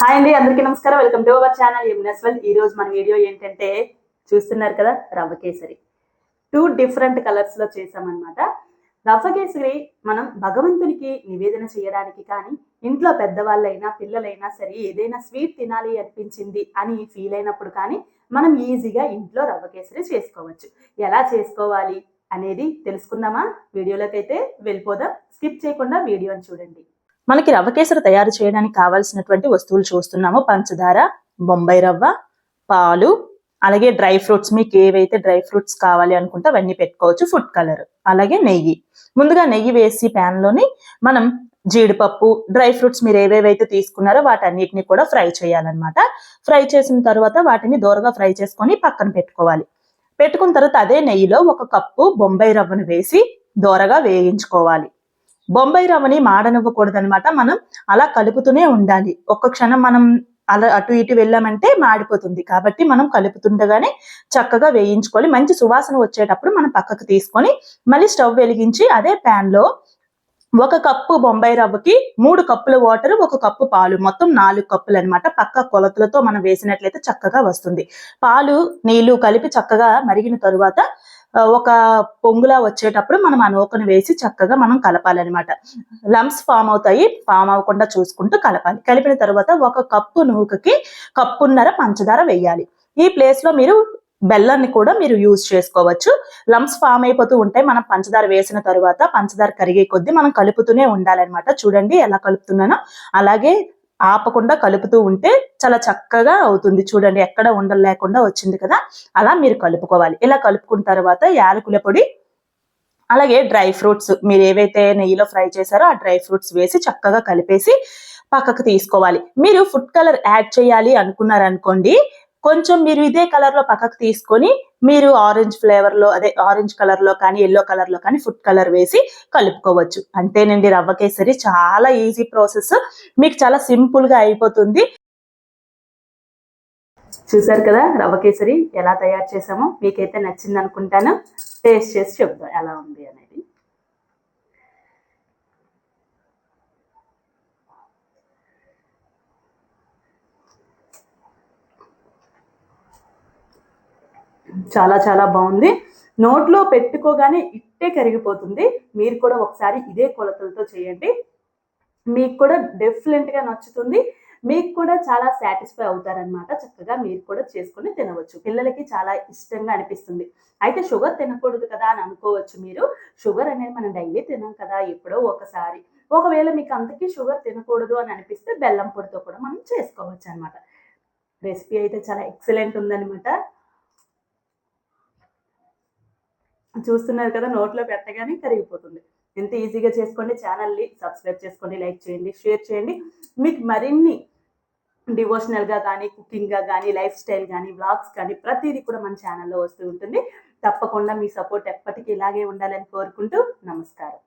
Hi అండి అందరికీ నమస్కారం. వెల్కమ్ టు అవర్ ఛానల్ ఎమ్నెస్ వెల్ ఈ రోజు మన వీడియో ఏంటంటే చూస్తున్నారు కదా రవ్వ కేసరి టూ డిఫరెంట్ కలర్స్లో చేసామన్నమాట రవ్వ కేసరి మనం భగవంతునికి నివేదన చేయడానికి కానీ ఇంట్లో పెద్దవాళ్ళైనా పిల్లలైనా సరే ఏదైనా స్వీట్ తినాలి అనిపించింది అని ఫీల్ అయినప్పుడు కానీ మనం ఈజీగా ఇంట్లో రవ్వ కేసరి చేసుకోవచ్చు. ఎలా చేసుకోవాలి అనేది తెలుసుకుందామా? వీడియోలోకి అయితే వెళ్ళిపోదాం. స్కిప్ చేయకుండా వీడియోని చూడండి. మనకి రవ్వ కేసరి తయారు చేయడానికి కావాల్సినటువంటి వస్తువులు చూస్తున్నాము. పంచదార బొంబాయి రవ్వ పాలు అలాగే డ్రై ఫ్రూట్స్. మీకు ఏవైతే డ్రై ఫ్రూట్స్ కావాలి అనుకుంటే అవన్నీ పెట్టుకోవచ్చు. ఫుడ్ కలర్ అలాగే నెయ్యి. ముందుగా నెయ్యి వేసి pan లోని మనం జీడిపప్పు డ్రై ఫ్రూట్స్ మీరు ఏవేవైతే తీసుకున్నారో వాటన్నిటిని కూడా ఫ్రై చేయాలన్నమాట. ఫ్రై చేసిన తర్వాత వాటిని దూరగా ఫ్రై చేసుకొని పక్కన పెట్టుకోవాలి. పెట్టుకున్న తర్వాత అదే నెయ్యిలో ఒక కప్పు బొంబాయి రవ్వను వేసి దోరగా వేయించుకోవాలి. బొంబాయి రవ్వని మాడనివ్వకూడదనమాట మనం అలా కలుపుతూనే ఉండాలి. ఒక్క క్షణం మనం అలా అటు ఇటు వెళ్ళామంటే మాడిపోతుంది. కాబట్టి మనం కలుపుతుండగానే చక్కగా వేయించుకోవాలి మంచి సువాసన వచ్చేటప్పుడు మనం పక్కకు తీసుకొని మళ్ళీ స్టవ్ వెలిగించి అదే pan లో ఒక కప్పు బొంబాయి రవ్వకి మూడు కప్పుల వాటర్ ఒక కప్పు పాలు. మొత్తం నాలుగు కప్పులు అన్నమాట పక్క కొలతలతో మనం వేసినట్లయితే చక్కగా వస్తుంది. పాలు నీళ్ళు కలిపి చక్కగా మరిగిన తరువాత ఒక పొంగులా వచ్చేటప్పుడు మనం ఆ నూకను వేసి చక్కగా మనం కలపాలన్నమాట. లమ్స్ ఫామ్ అవుతాయి ఫామ్ అవ్వకుండా చూసుకుంటూ కలపాలి. కలిపిన తర్వాత ఒక కప్పు నూకకి కప్పున్నర పంచదార వేయాలి. ఈ ప్లేస్లో మీరు బెల్లాన్ని కూడా మీరు యూజ్ చేసుకోవచ్చు. లమ్స్ ఫామ్ అయిపోతూ ఉంటాయి మనం పంచదార వేసిన తర్వాత పంచదార కరిగే కొద్దీ మనం కలుపుతూనే ఉండాలన్నమాట. చూడండి ఎలా కలుపుతున్నానో. అలాగే ఆపకుండా కలుపుతూ ఉంటే చాలా చక్కగా అవుతుంది. చూడండి ఎక్కడ ఉండలు లేకుండా వచ్చింది కదా? అలా మీరు కలుపుకోవాలి. ఇలా కలుపుకున్న తర్వాత యాలకుల పొడి అలాగే డ్రై ఫ్రూట్స్ మీరు ఏవైతే నెయ్యిలో ఫ్రై చేశారో ఆ డ్రై ఫ్రూట్స్ వేసి చక్కగా కలిపేసి పక్కకు తీసుకోవాలి. మీరు ఫుడ్ కలర్ యాడ్ చేయాలి అనుకున్నారనుకోండి కొంచెం మీరు ఇదే కలర్లో పక్కకు తీసుకొని మీరు ఆరెంజ్ ఫ్లేవర్లో అదే ఆరెంజ్ కలర్లో కానీ ఎల్లో కలర్లో కానీ ఫుడ్ కలర్ వేసి కలుపుకోవచ్చు. అంతేనండి రవ్వ కేసరి చాలా ఈజీ ప్రాసెస్ మీకు చాలా సింపుల్గా అయిపోతుంది. చూసారు కదా రవ్వ కేసరి ఎలా తయారు చేసామో? మీకైతే నచ్చింది అనుకుంటాను టేస్ట్ చేసి చెప్తాం ఎలా ఉంది అనేది చాలా చాలా బాగుంది. నోట్లో పెట్టుకోగానే ఇట్టే కరిగిపోతుంది. మీరు కూడా ఒకసారి ఇదే కొలతలతో చేయండి. మీకు కూడా డెఫినెట్గా నచ్చుతుంది. మీకు కూడా చాలా సాటిస్ఫై అవుతారనమాట చక్కగా మీరు కూడా చేసుకుని తినవచ్చు. పిల్లలకి చాలా ఇష్టంగా అనిపిస్తుంది. అయితే షుగర్ తినకూడదు కదా అని అనుకోవచ్చు మీరు. షుగర్ అనేది మనం డైలీ తినాం కదా ఎప్పుడో ఒకసారి. ఒకవేళ మీకు అంతకీ షుగర్ తినకూడదు అని అనిపిస్తే బెల్లం పొడితో కూడా మనం చేసుకోవచ్చు అనమాట రెసిపీ అయితే చాలా ఎక్సలెంట్ ఉందన్నమాట. చూస్తున్నారు కదా నోట్లో పెట్టగానే కరిగిపోతుంది. ఎంత ఈజీగా చేసుకోండి ఛానల్ని సబ్స్క్రైబ్ చేసుకోండి లైక్ చేయండి షేర్ చేయండి. మీకు మరిన్ని డివోషనల్గా కానీ కుకింగ్గా కానీ లైఫ్ స్టైల్ కానీ వ్లాగ్స్ కానీ ప్రతిదీ కూడా మన ఛానల్లో వస్తూ ఉంటుంది. తప్పకుండా మీ సపోర్ట్ ఎప్పటికీ ఇలాగే ఉండాలని కోరుకుంటూ నమస్కారం.